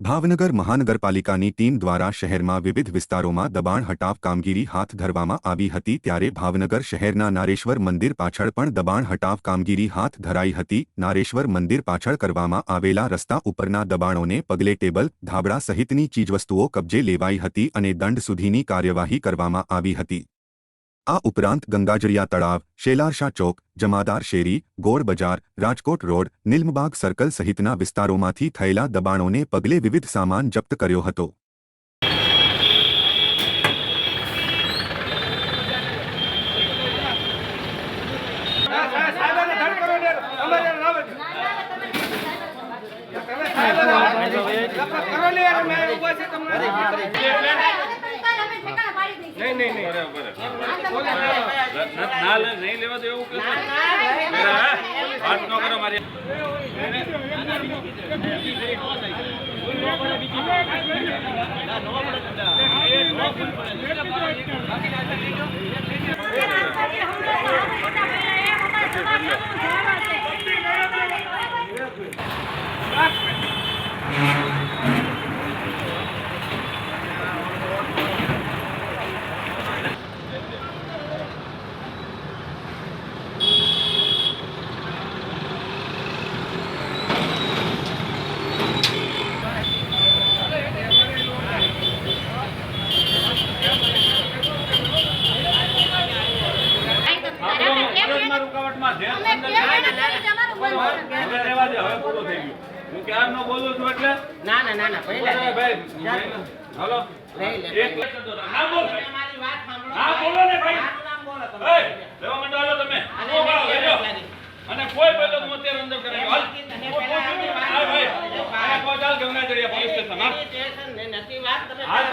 ભાવનગર મહાનગરપાલિકાની ટીમ દ્વારા શહેરમાં વિવિધ વિસ્તારોમાં દબાણ હટાવ કામગીરી હાથ ધરવામાં આવી હતી ત્યારે ભાવનગર શહેરના નારેશ્વર મંદિર પાછળ પણ દબાણ હટાવ કામગીરી હાથ ધરાઈ હતી. નારેશ્વર મંદિર પાછળ કરવામાં આવેલા રસ્તા ઉપરના દબાણોને પગલે ટેબલ, ધાબળા સહિતની ચીજવસ્તુઓ કબજે લેવાઈ હતી અને દંડ સુધીની કાર્યવાહી કરવામાં આવી હતી. આ ઉપરાંત ગંગાજળિયા તળાવ શેલારશા ચોક જમાદાર શેરી ગોળ બજાર રાજકોટ રોડ નિલમબાગ સર્કલ સહિતના વિસ્તારોમાંથી થયેલા દબાણોને પગલે વિવિધ સામાન જપ્ત કર્યો હતો. નહીં, નહીં, નહીં. ના નહીં લેવા દેવું એવું વાત ન કરો મારી હું હા, અને કોઈ હું અંદર કરાવ્યો. હાલ. હાલ.